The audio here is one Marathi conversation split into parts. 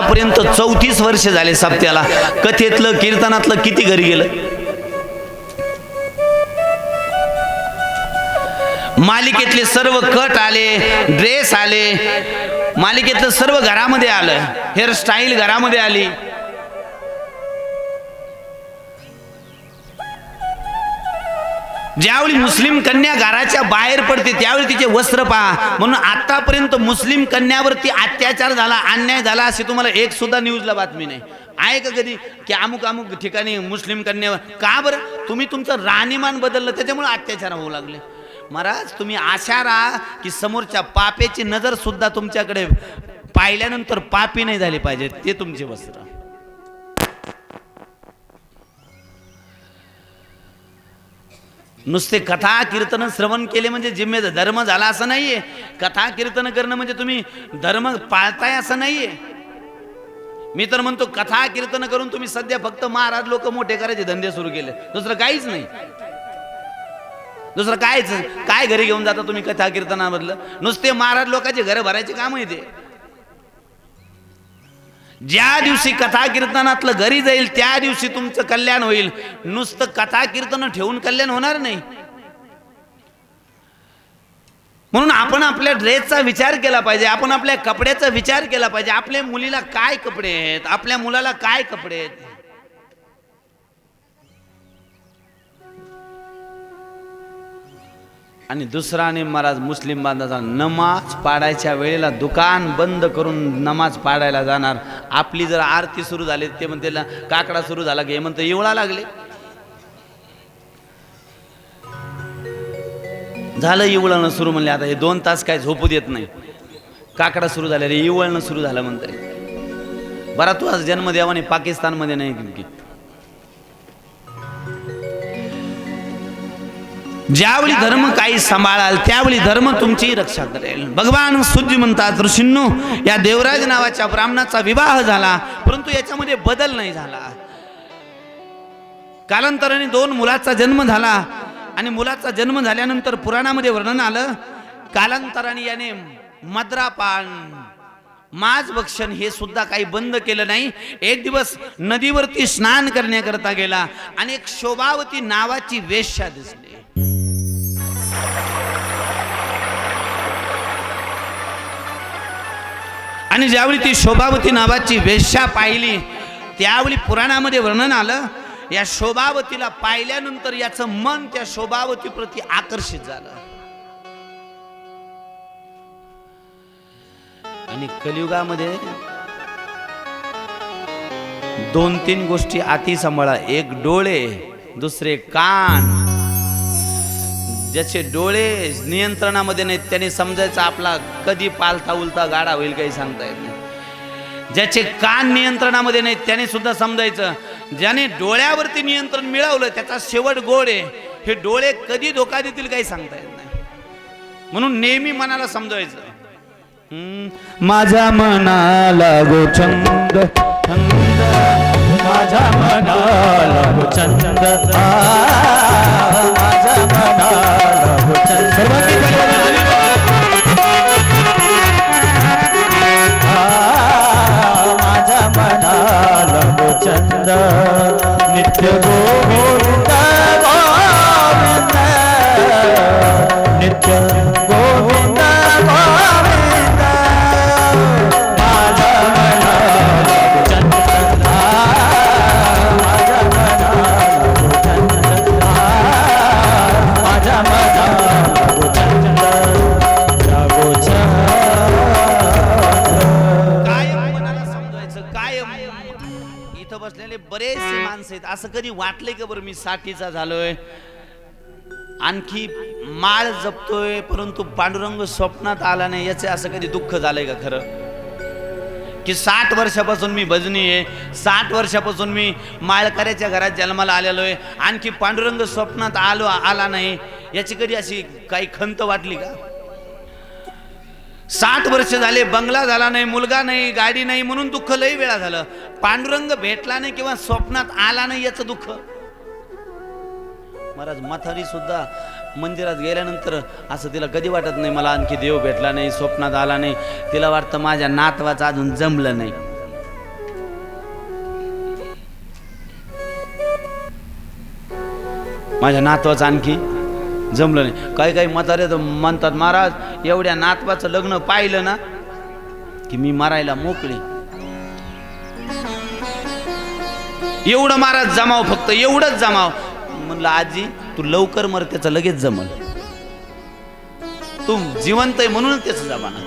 आतापर्यंत चौतीस वर्ष झाले सप्त्याला. कथेतलं कीर्तनातलं किती घरी गेलं? मालिकेतले सर्व कट आले ड्रेस आले. मालिकेतलं सर्व घरामध्ये आलं. हेअरस्टाईल घरामध्ये आली. ज्यावेळी मुस्लिम कन्या घराच्या बाहेर पडते त्यावेळी तिचे वस्त्र पहा. म्हणून आतापर्यंत मुस्लिम कन्यावरती अत्याचार झाला अन्याय झाला अशी तुम्हाला एक सुद्धा न्यूजला बातमी नाही. आहे का कधी? की अमुक अमुक ठिकाणी मुस्लिम कन्यावर का बरं? तुम्ही तुमचं राहणीमान बदललं त्याच्यामुळे अत्याचार होऊ लागले. महाराज तुम्ही आशा राहा की समोरच्या पापेची नजर सुद्धा तुमच्याकडे पाहिल्यानंतर पापी नाही झाली पाहिजे ते तुमचे वस्त्र. नुसते कथा कीर्तन श्रवण केले म्हणजे जिम्मे धर्म झाला असं नाहीये. कथा कीर्तन करणं म्हणजे तुम्ही धर्म पाळताय असं नाहीये. मी तर म्हणतो कथा कीर्तन करून तुम्ही सध्या फक्त महाराज लोक मोठे करायचे धंदे सुरू केले. दुसरं काहीच नाही. दुसरं कायच काय घरी घेऊन जाता तुम्ही कथा कीर्तनामधलं? नुसते महाराज लोकांचे घर भरायचे काम आहे ते ज्या दिवशी कथा कीर्तनातलं घरी जाईल त्या दिवशी तुमचं कल्याण होईल. नुसतं कथा कीर्तन ठेवून कल्याण होणार नाही. म्हणून आपण आपल्या ड्रेसचा विचार केला पाहिजे आपण आपल्या कपड्याचा विचार केला पाहिजे. आपल्या मुलीला काय कपडे आहेत? आपल्या मुलाला काय कपडे आहेत? आणि दुसरा आणि महाराज मुस्लिम बांधाचा नमाज पाडायच्या वेळेला दुकान बंद करून नमाज पाडायला जाणार. आपली जर आरती सुरू झाली ते म्हणते काकडा सुरू झाला की. हे म्हणतं एवढा लागले. झालं इवळणं सुरू म्हणले आता हे दोन तास काय झोपू देत नाही. काकडा सुरू झाले रे इवळणं सुरू झालं म्हणतंय. बरा तू आज जन्म देवाने पाकिस्तानमध्ये नाही ज्यावेळी धर्म काही सांभाळाल त्यावेळी धर्म तुमची रक्षा करेल. भगवान सूर्य म्हणतात ऋषींनो या देवराज नावाच्या ब्राह्मणाचा विवाह झाला परंतु याच्यामध्ये बदल नाही झाला. कालांतराने दोन मुलाचा जन्म झाला आणि मुलाचा जन्म झाल्यानंतर पुराणामध्ये वर्णन आलं कालांतराने याने मद्रापान माज भक्षण हे सुद्धा काही बंद केलं नाही. एक दिवस नदीवरती स्नान करण्याकरता गेला आणि एक शोभावती नावाची वेश्या दिसली. आणि ज्यावेळी ती शोभावती नावाची वेश्या पाहिली त्यावेळी पुराणामध्ये वर्णन आलं या शोभावतीला पाहिल्यानंतर याचं मन त्या शोभावती प्रती आकर्षित झालं. आणि कलियुगामध्ये दोन तीन गोष्टी अति सांभाळा एक डोळे दुसरे कान. ज्याचे डोळे नियंत्रणामध्ये नाहीत त्याने समजायचं आपला कधी पालता उलता गाडा होईल काही सांगता येत नाही. ज्याचे कान नियंत्रणामध्ये नाहीत त्याने सुद्धा समजायचं ज्याने डोळ्यावरती नियंत्रण मिळवलं त्याचा शेवट गोड आहे. हे डोळे कधी धोका देतील काही सांगता येत नाही. म्हणून नेहमी मनाला समजायचं. माझ्या मनाला गो छंद छंद. माझ्या मनाला गो छंद. मी साठीचा झालोय. आणखी माळ जपतोय परंतु पांडुरंग स्वप्नात आला नाही. याचे असं कधी दुःख झालंय का खरं? की साठ वर्षापासून मी भजनी आहे. साठ वर्षापासून मी माळकऱ्याच्या घरात जन्माला आलेलो आहे. आणखी पांडुरंग स्वप्नात आलो आला नाही. याची कधी अशी काही खंत वाटली का? साठ वर्ष झाले बंगला झाला नाही मुलगा नाही गाडी नाही म्हणून दुःख लई वेळा झालं. पांडुरंग भेटला नाही किंवा स्वप्नात आला नाही याचं दुःख. महाराज माथारी सुद्धा मंदिरात गेल्यानंतर असं तिला कधी वाटत नाही मला आणखी देव भेटला नाही स्वप्नात आला नाही. तिला वाटतं माझ्या नातवाचं अजून जमलं नाही. माझ्या नातवाचं आणखी जमलं नाही. काही काही म्हातारे तर म्हणतात महाराज एवढ्या नातवाचं लग्न पाहिलं ना की मी मारायला मोकळे. एवढं महाराज जमाव फक्त एवढंच जमाव. म्हणलं आजी तू लवकर मर त्याचं लगेच जमल. तू जिवंत आहे म्हणून त्याचं जमाना.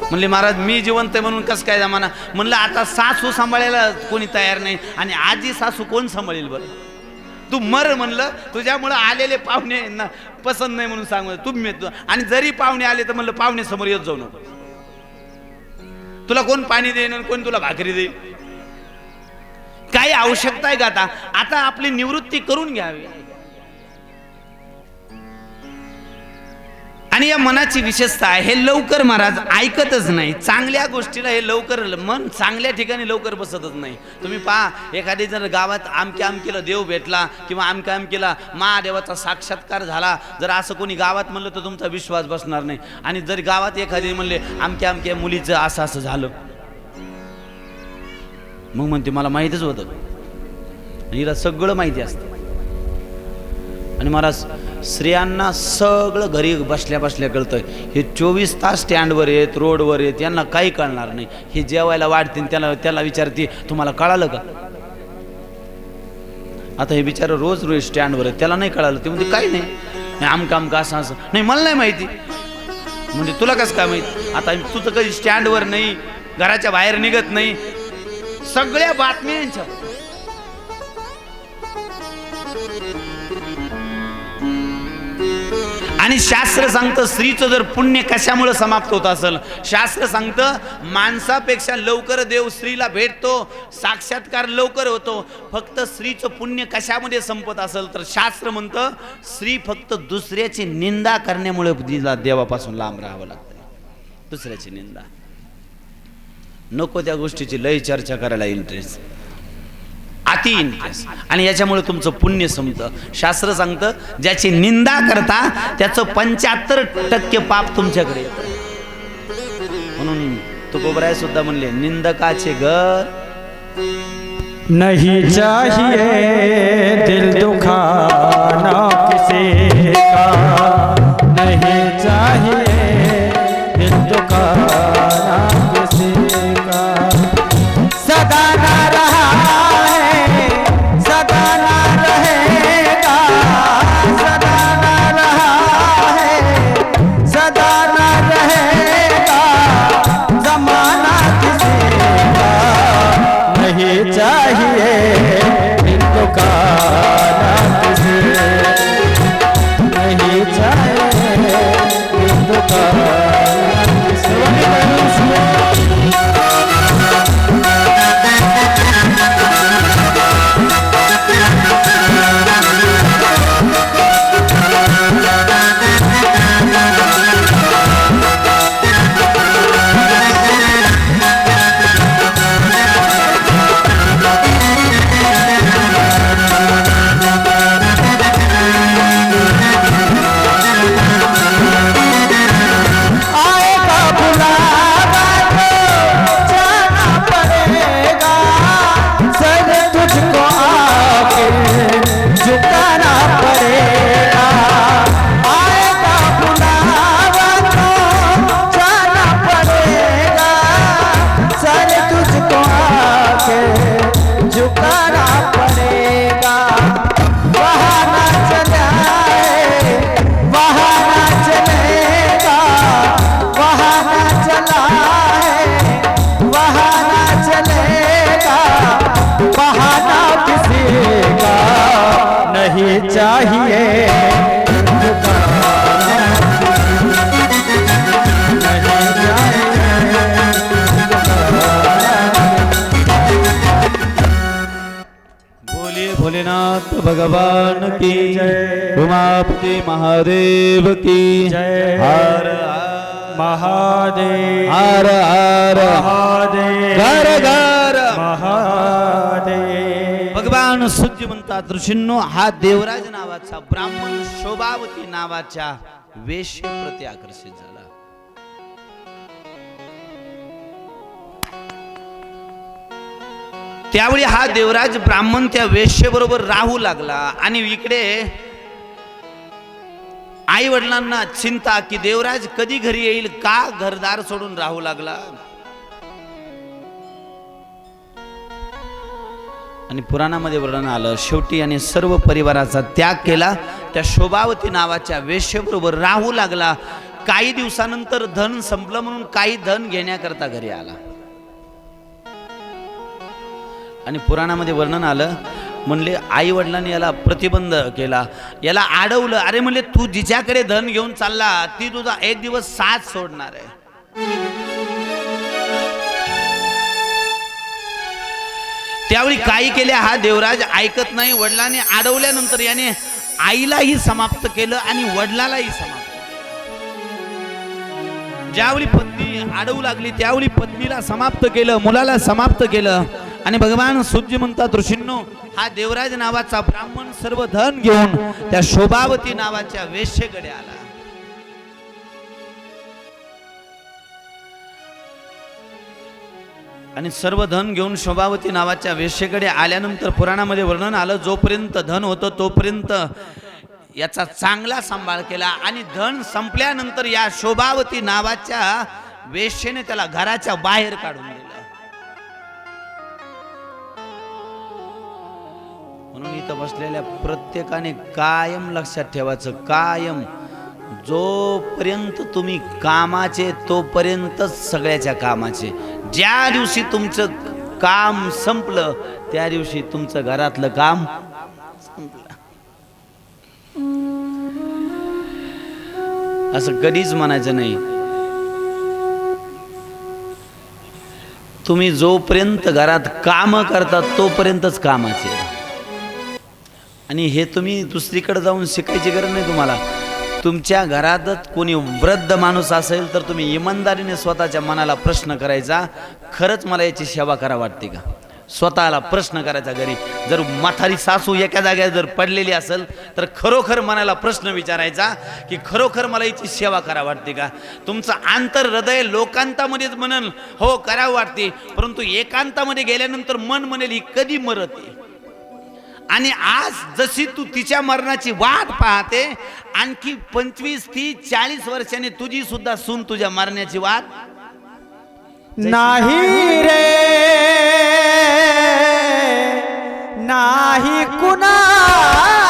म्हणले महाराज मी जिवंत आहे म्हणून कसं काय जमाना? म्हणलं आता सासू सांभाळायला कोणी तयार नाही आणि आजी सासू कोण सांभाळेल बरं? तू मर म्हणलं तुझ्यामुळं आलेले पाहुणे ना पसंत नाही म्हणून सांग तू मी आणि जरी पाहुणे आले तर म्हणलं पाहुणे समोर येत जाऊ नको. तुला कोण पाणी देईन आणि कोण तुला भाकरी देईल काही आवश्यकता आहे का आता? आता आपली निवृत्ती करून घ्यावी. आणि या मनाची विशेषता आहे हे लवकर महाराज ऐकतच नाही. चांगल्या गोष्टीला हे लवकर मन चांगल्या ठिकाणी लवकर बसतच नाही. तुम्ही पहा एखादी जर गावात आमक्या आमकेला देव भेटला किंवा आमक्या आमकेला महादेवाचा साक्षात्कार झाला जर असं कोणी गावात म्हणलं तर तुमचा विश्वास बसणार नाही. आणि जर गावात एखादी म्हणले आमक्या आमक्या मुलीचं असं असं झालं मग म्हणते मला माहीतच होतं. आणि हिला सगळं माहिती असतं. आणि महाराज स्त्रियांना सगळं घरी बसल्या बसल्या कळतं हे चोवीस तास स्टँडवर आहेत रोडवर आहेत यांना काही कळणार नाही. हे जेवायला वाढतील त्याला त्याला विचारते तुम्हाला कळालं का? आता हे बिचार रोज रोज स्टँडवर आहे त्याला नाही कळालं. ते म्हणजे काही नाही. नाही आमका आमका असं असं. नाही मला नाही माहिती. म्हणजे तुला कसं काय माहिती? आता तू तर कधी स्टँडवर नाही घराच्या बाहेर निघत नाही सगळ्या बातम्यांच्या आणि शास्त्र सांगतं स्त्रीचं जर पुण्य कशामुळे समाप्त होत असेल? शास्त्र सांगतं माणसापेक्षा लवकर देव स्त्रीला भेटतो साक्षात्कार लवकर होतो. फक्त स्त्रीचं पुण्य कशामध्ये संपत असेल? तर शास्त्र म्हणतं स्त्री फक्त दुसऱ्याची निंदा करण्यामुळे तिला देवापासून लांब राहावं लागतं. दुसऱ्याची निंदा. नको त्या गोष्टीची लय चर्चा करायला इंटरेस्ट अति इंटरेस्ट आणि याच्यामुळे तुमचं पुण्य संपतं. शास्त्र सांगतं ज्याची निंदा करता त्याचं पंच्याहत्तर टक्के पाप तुमच्याकडे म्हणून तुकोबराय सुद्धा म्हणले निंदकाचे घर नहीं चाहिए दिल दुखाना किसी का? नहीं चाहिए दिल दुखाना चाहिए। बोलिए भोलेनाथ भगवान की जय। उमापति महादेव की जय। हर महादेव। हर हर महादेव। घर घर महादेव। भगवान सूर्य म्हणतात ऋषींनो हा देवराज नावाचा ब्राह्मण शोभावती नावाच्या वेश्ये प्रति आकर्षित झाला. त्यावेळी हा देवराज ब्राह्मण त्या वेश्येबरोबर राहू लागला आणि इकडे आई वडिलांना चिंता की देवराज कधी घरी येईल? का घरदार सोडून राहू लागला? आणि पुराणामध्ये वर्णन आलं शेवटी आणि सर्व परिवाराचा त्याग केला. त्या शोभावती नावाच्या वेश्येबरोबर राहू लागला. काही दिवसानंतर धन संपलं म्हणून काही धन घेण्याकरता घरी आला. आणि पुराणामध्ये वर्णन आलं म्हणले आई वडिलांनी याला प्रतिबंध केला. याला अडवलं अरे म्हणले तू जिच्याकडे धन घेऊन चालला ती तुझा एक दिवस साथ सोडणार आहे. त्यावेळी काही केले हा देवराज ऐकत नाही. वडिलाने अडवल्यानंतर याने आईलाही समाप्त केलं आणि वडिलालाही समाप्त ज्यावेळी पत्नी अडवू लागली त्यावेळी पत्नीला समाप्त केलं मुलाला समाप्त केलं. आणि भगवान सूर्य म्हणतात ऋषींनो हा देवराज नावाचा ब्राह्मण सर्व धन घेऊन त्या शोभावती नावाच्या वेश्येकडे आला. आणि सर्व धन घेऊन शोभावती नावाच्या वेश्येकडे आल्यानंतर पुराणामध्ये वर्णन आलं जोपर्यंत धन होतं तोपर्यंत याचा चांगला सांभाळ केला. आणि धन संपल्यानंतर या शोभावती नावाच्या वेश्येने त्याला घराच्या बाहेर काढून दिलं. म्हणून इथं बसलेल्या प्रत्येकाने कायम लक्षात ठेवायचं कायम. जोपर्यंत तुम्ही कामाचे तोपर्यंतच सगळ्याच्या कामाचे. ज्या दिवशी तुमचं काम संपलं त्या दिवशी तुमचं घरातलं काम संपलं. असं कधीच म्हणायचं नाही. तुम्ही जोपर्यंत घरात काम करतात तोपर्यंतच कामाचे. आणि हे तुम्ही दुसरीकडे जाऊन शिकायची गरज नाही तुम्हाला. तुमच्या घरातच कोणी वृद्ध माणूस असेल तर तुम्ही इमानदारीने स्वतःच्या मनाला प्रश्न करायचा. खरंच मला याची सेवा करा वाटते का? स्वतःला प्रश्न करायचा घरी. जर माथारी सासू एका जागेवर जर पडलेली असेल तर खरोखर मनाला प्रश्न विचारायचा की खरोखर मला याची सेवा करा वाटते का? तुमचं आंतर हृदय लोकांतामध्येच म्हणेल हो करावं वाटते. परंतु एकांतामध्ये गेल्यानंतर मन म्हणेल ही कधी मरते? आणि आज जशी तू तिच्या मरणाची वाट पाहते आणखी पंचवीस तीस चाळीस वर्षांनी तुझी सुद्धा सून तुझ्या मरण्याची वाट? नाही. रे. नाही कुणी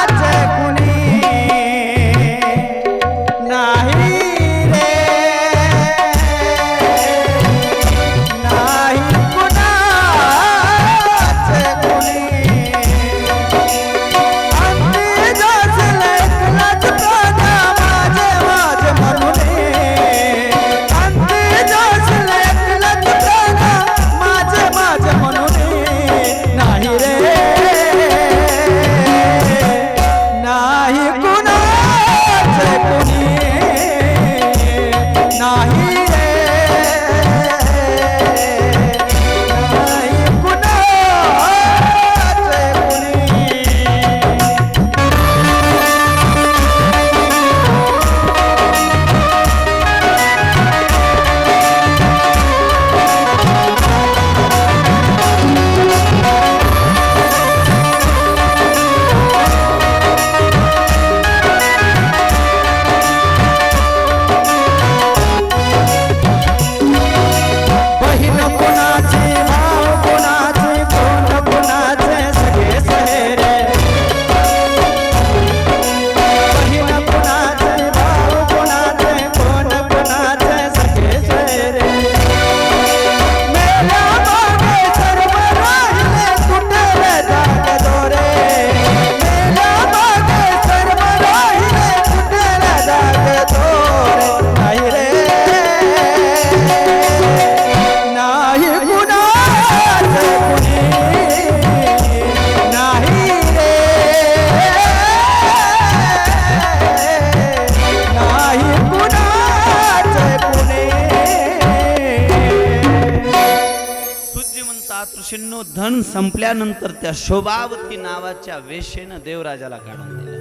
धन त्या शोभावती नावाच्या वेशेनं देवराजाला काढून दिलं.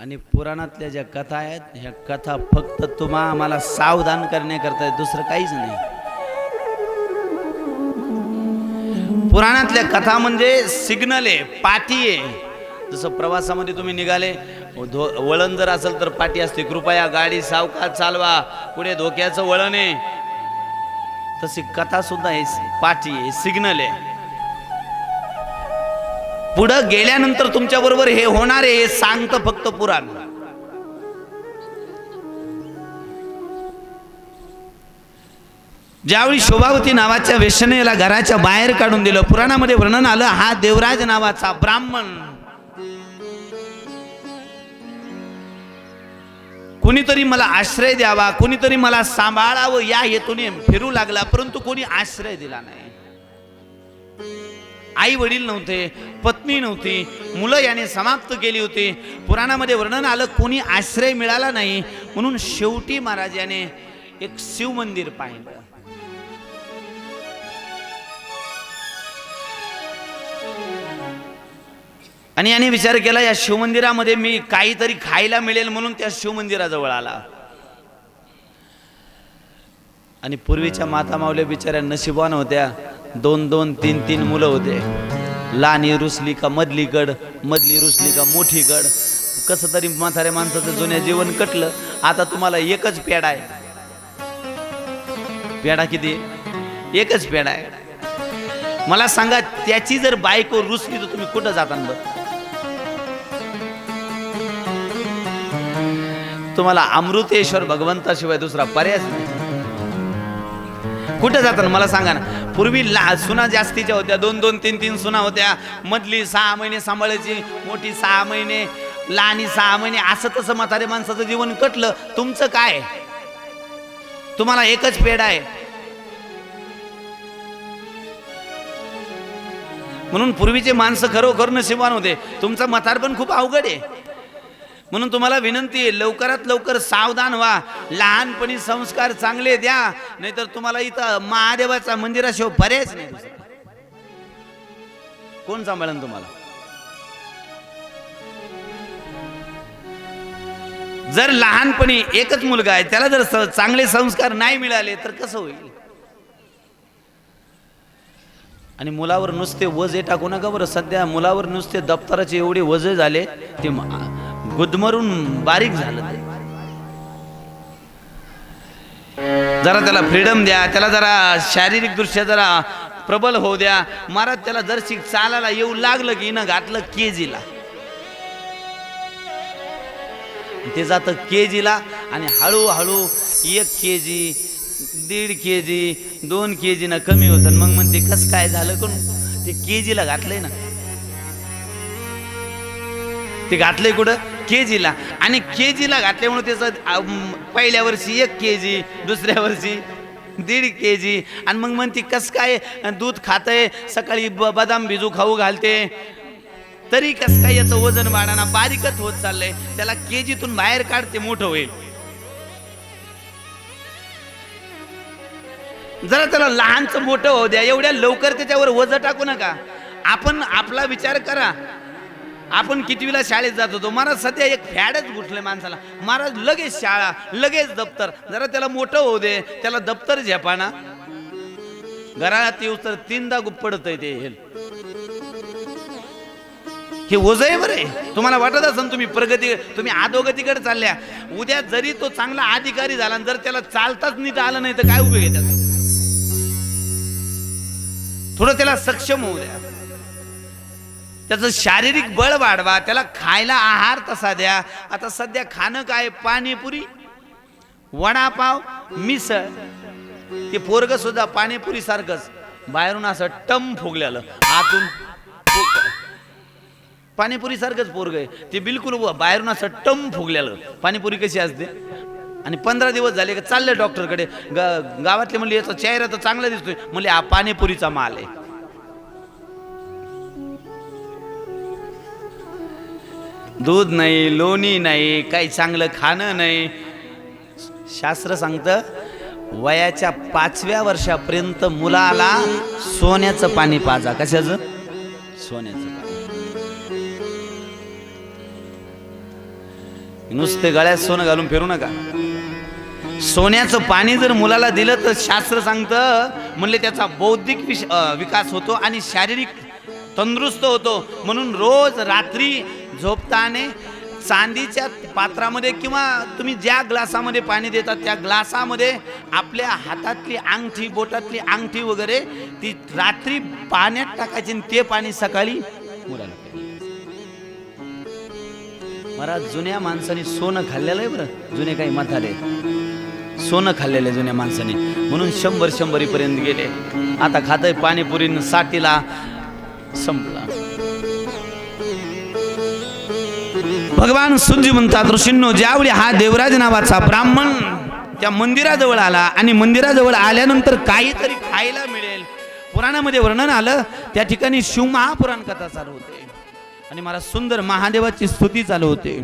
आणि पुराणातल्या ज्या कथा आहेत ह्या कथा फक्त तुम्हा आम्हाला सावधान करण्याकरता दुसरं काहीच नाही. पुराणातल्या कथा म्हणजे सिग्नल आहे पाठी आहे. जसं प्रवासामध्ये तुम्ही निघाले धो वळण जर असेल तर पाठी असते कृपया गाडी सावकार चालवा. पुढे धोक्याचं वळण आहे. तशी कथा सुद्धा आहे पाठी आहे सिग्नल आहे. पुढं गेल्यानंतर तुमच्या बरोबर हे होणार आहे हे सांगतं फक्त पुराण. ज्यावेळी शोभावती नावाच्या वेशनेला घराच्या बाहेर काढून दिलं पुराणामध्ये वर्णन आलं हा देवराज नावाचा ब्राह्मण. कुणीतरी मला आश्रय द्यावा कुणीतरी मला सांभाळावं या हेतूने फिरू लागला परंतु कोणी आश्रय दिला नाही. आई वडील नव्हते पत्नी नव्हती मुलं याने समाप्त केली होती. पुराणामध्ये वर्णन आलं कोणी आश्रय मिळाला नाही म्हणून शेवटी महाराज याने एक शिवमंदिर पाहिलं. आणि याने विचार केला या शिवमंदिरामध्ये मी काहीतरी खायला मिळेल म्हणून त्या शिवमंदिराजवळ आला. आणि पूर्वीच्या माता मावल्या बिचाऱ्या नशिबान होत्या. दोन दोन तीन तीन मुलं होते. लहानी रुसली का मधलीकड मधली रुसली का मोठीकड कसं तरी म्हाताऱ्या माणसाचं जुन्या जीवन कटलं. आता तुम्हाला एकच पेडा आहे. पेडा किती? एकच पेडा आहे. मला सांगा त्याची जर बायको रुसली तर तुम्ही कुठं जाता बरं? तुम्हाला अमृतेश्वर भगवंताशिवाय दुसरा पर्यायच नाही. कुठे जातात मला सांगा ना. पूर्वी ला सुना जास्तीच्या होत्या दोन दोन तीन तीन सुना होत्या. मधली सहा महिने सांभाळायची मोठी सहा महिने लहानी सहा महिने असं तसं म्हातारे माणसाचं जीवन कटलं. तुमचं काय? तुम्हाला एकच पेड आहे. म्हणून पूर्वीचे माणसं खरोखर नशिबान होते. तुमचं म्हातार पण खूप अवघड आहे. म्हणून तुम्हाला विनंती आहे लवकरात लवकर सावधान व्हा. लहानपणी संस्कार चांगले द्या नाहीतर तुम्हाला इथं महादेवाचा मंदिराशिवाय बरेच नाही कोण सांभाळन तुम्हाला? जर लहानपणी एकच मुलगा आहे त्याला जर चांगले संस्कार नाही मिळाले तर कसं होईल? आणि मुलावर नुसते वजे टाकू नका बरं. सध्या मुलावर नुसते दप्तराचे एवढे वजे झाले ते म- गुदमरून बारीक झालं ते जरा त्याला फ्रीडम द्या त्याला जरा शारीरिक दृष्ट्या जरा प्रबल होऊ द्या. महाराज त्याला जरशी चालायला येऊ लागलं की ना घातलं केजीला. ते जातं केजीला आणि हळूहळू एक के जी दीड के जी दोन के जीनं ना कमी होतं. मग म्हणते कसं काय झालं? कोण ते के जीला घातलंय ना. ते घातलंय कुठं? के जीला आणि के जीला घातल्यामुळे त्याचं पहिल्या वर्षी एक के जी दुसऱ्या वर्षी दीड के जी आणि मग म्हणते कसं काय दूध खातंय? सकाळी ब- बदाम भिजू खाऊ घालते. तरी कसं काय याचं वजन वाढाना बारीकच होत चाललंय. त्याला के जीतून बाहेर काढते मोठं होईल. जरा त्याला लहानचं मोठं होऊ द्या. एवढ्या लवकर त्याच्यावर वज टाकू नका. आपण आपला विचार करा. आपण कितवीला शाळेत जात होतो? महाराज सध्या एक फॅडच घुसलंय माणसाला. महाराज लगेच शाळा लगेच दप्तर. जरा त्याला मोठं होऊ दे त्याला दप्तर झेपाना घरात येऊ तर तीनदा गुप्पडत ते हे. हे ओझ आहे. बरे तुम्हाला वाटत असेल तुम्ही प्रगती तुम्ही अधोगतीकडे चालल्या. उद्या जरी तो चांगला अधिकारी झाला आणि जर त्याला चालताच नीट आलं नाही तर काय उपयोग आहे त्याचा? थोडं त्याला सक्षम होऊ द्या. त्याचं शारीरिक बळ वाढवा त्याला खायला आहार तसा द्या. आता सध्या खाणं काय? पाणीपुरी. वडापाव मिसळ. ते पोरग सुद्धा पाणीपुरी सारखंच बाहेरून असं टम फुगल्यालं आतून पाणीपुरी सारखंच पोरग आहे. ते बिलकुल व- बाहेरून असं टम फुगल्यालं पाणीपुरी कशी असते? आणि पंधरा दिवस झाले का चालले डॉक्टरकडे. ग गावातले म्हणले याचा चेहरा तर चांगला दिसतोय. म्हणले हा पाणीपुरीचा माल आहे. दूध नाही लोणी नाही काही चांगलं खाणं नाही. शास्त्र सांगतं वयाच्या पाचव्या वर्षापर्यंत मुलाला सोन्याचं पाणी पाजा. कशाचं? सोन्याचं पाणी. नुसते गळ्यात सोनं घालून फिरू नका. सोन्याचं पाणी जर मुलाला दिलं तर शास्त्र सांगतं म्हणले त्याचा बौद्धिक विकास होतो आणि शारीरिक तंदुरुस्त होतो. म्हणून रोज रात्री झोपताने चांदीच्या पात्रामध्ये किंवा तुम्ही ज्या ग्लासामध्ये पाणी देतात त्या ग्लासामध्ये आपल्या हातातली अंगठी बोटातली अंगठी वगैरे ती रात्री पाण्यात टाकायची आणि ते पाणी सकाळी मुलाला महाराज जुन्या माणसाने सोनं खाल्लेलं आहे बरं? जुने काही म्हातारे सोनं खाल्लेलं आहे जुन्या माणसाने. म्हणून शंभर शंभरीपर्यंत गेले. आता खातंय पाणीपुरी साठीला संपला. भगवान सूर्य म्हणतात ऋषींनो ज्यावेळी हा देवराज नावाचा ब्राह्मण त्या मंदिराजवळ आला आणि मंदिराजवळ आल्यानंतर काहीतरी खायला मिळेल. पुराणामध्ये वर्णन आलं त्या ठिकाणी शिवमहापुराण कथा चालू होते. आणि मला सुंदर महादेवाची स्तुती चालू होते.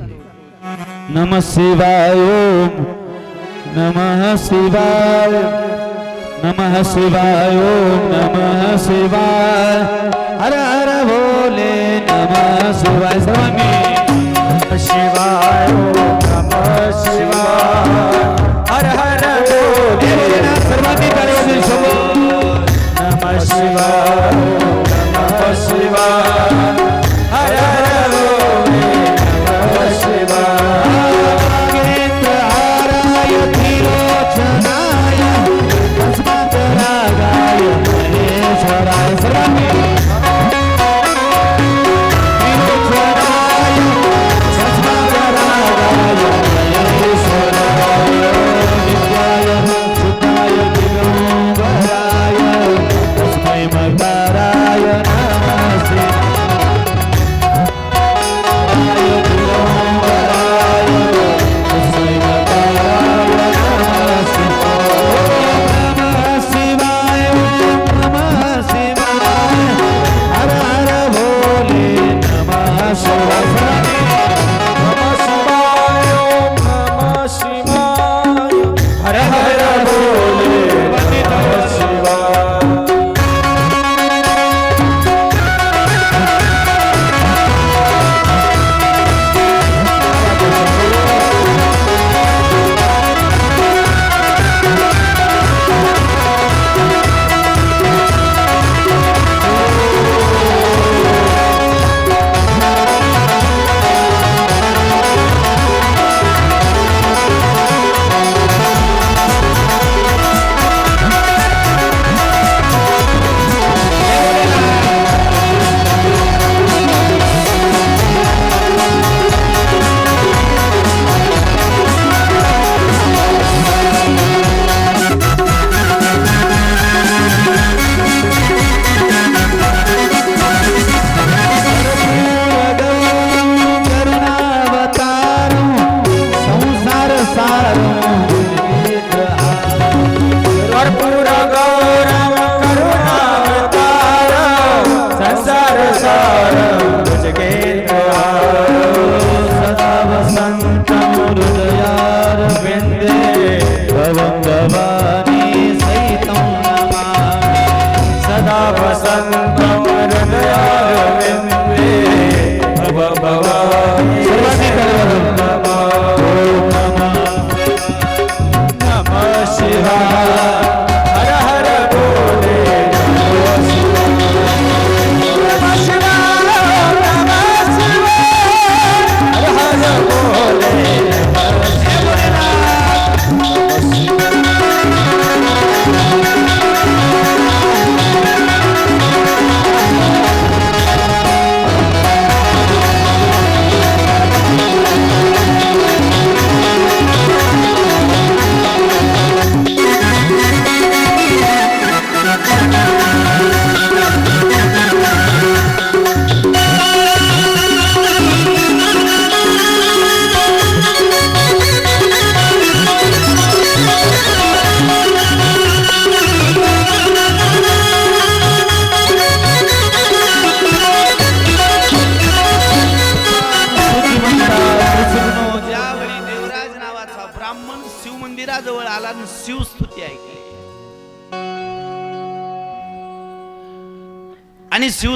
नम शिवाय नम नमः शिवाय नमः शिवाय नम नमः शिवाय. हर हर भोले नमः शिवाय. स्वामी नमः शिवाय ओम नमः शिवाय हर हर भोले सारं सदा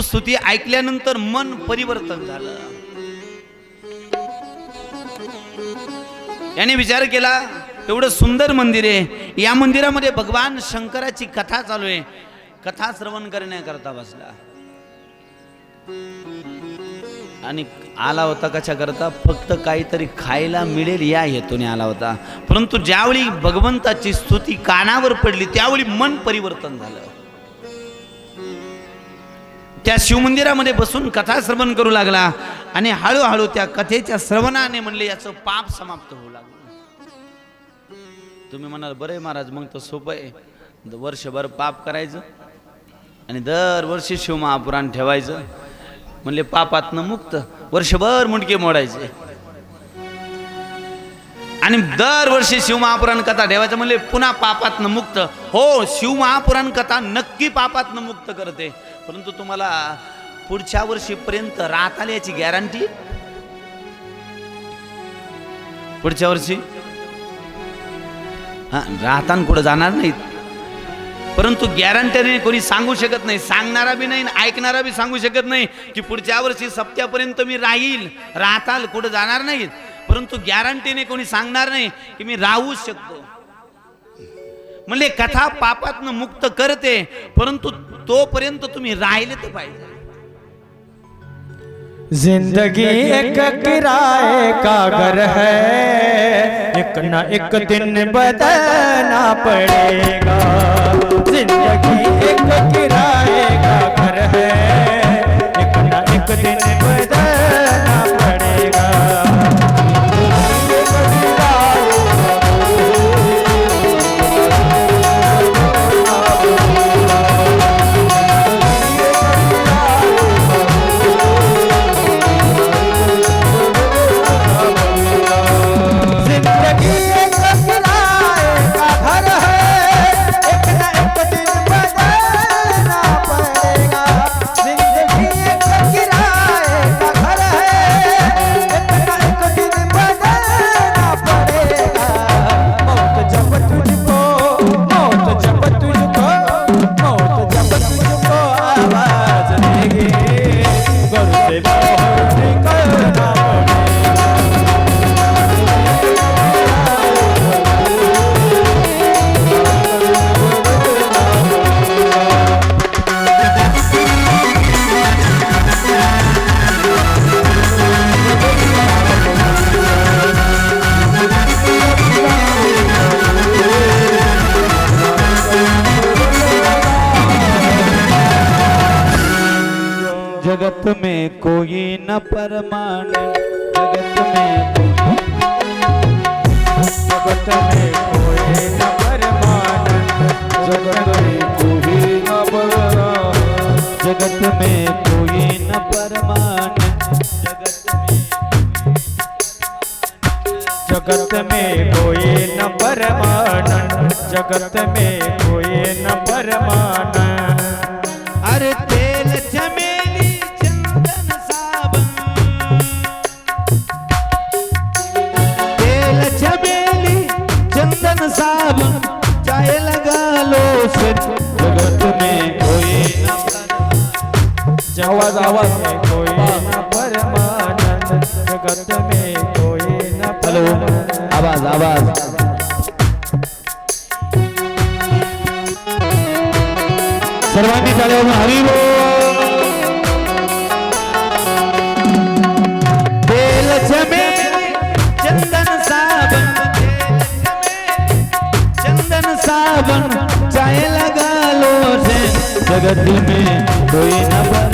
स्तुती ऐकल्यानंतर मन परिवर्तन झालं. याने विचार केला एवढं सुंदर मंदिर आहे. या मंदिरामध्ये भगवान शंकराची कथा चालू आहे. कथा श्रवण करण्याकरता बसला. आणि आला होता कशा करता फक्त काहीतरी खायला मिळेल या हेतूने आला होता. परंतु ज्यावेळी भगवंताची स्तुती कानावर पडली त्यावेळी मन परिवर्तन झालं. त्या शिवमंदिरामध्ये बसून कथा श्रवण करू लागला आणि हळूहळू त्या कथेच्या श्रवणाने म्हणले याचं पाप समाप्त होऊ लागलं. तुम्ही म्हणाल बरे महाराज मग तर सोपं आहे. वर्षभर पाप करायचं आणि दरवर्षी शिवमहापुराण ठेवायचं. म्हणले पापातनं मुक्त. वर्षभर मुंडके मोडायचे. आणि दरवर्षी शिवमहापुराण कथा ठेवायचं. म्हणले पुन्हा पापातनं मुक्त. हो शिवमहापुराण कथा नक्की पापातनं मुक्त करते. परंतु तुम्हाला पुढच्या वर्षीपर्यंत राहत आली याची गॅरंटी पुढच्या वर्षी? हा राहताना कुठं जाणार नाहीत. परंतु गॅरंटीने कोणी सांगू शकत नाही सांगणारा बी नाही ऐकणारा बी सांगू शकत नाही की पुढच्या वर्षी सप्त्यापर्यंत मी राहील राहताल कुठं जाणार नाहीत. परंतु गॅरंटीने कोणी सांगणार नाही की मी राहूच शकतो. म्हणले कथा पापातनं मुक्त करते परंतु तोपर्यंत तुम्ही राहिले तर पाहिजे. जिंदगी एक किराए का घर है एक ना एक दिन बदलना पड़ेगा। जिंदगी एक किराए का घर है जगत में बन जाए लगा लो से जगत में कोई न बन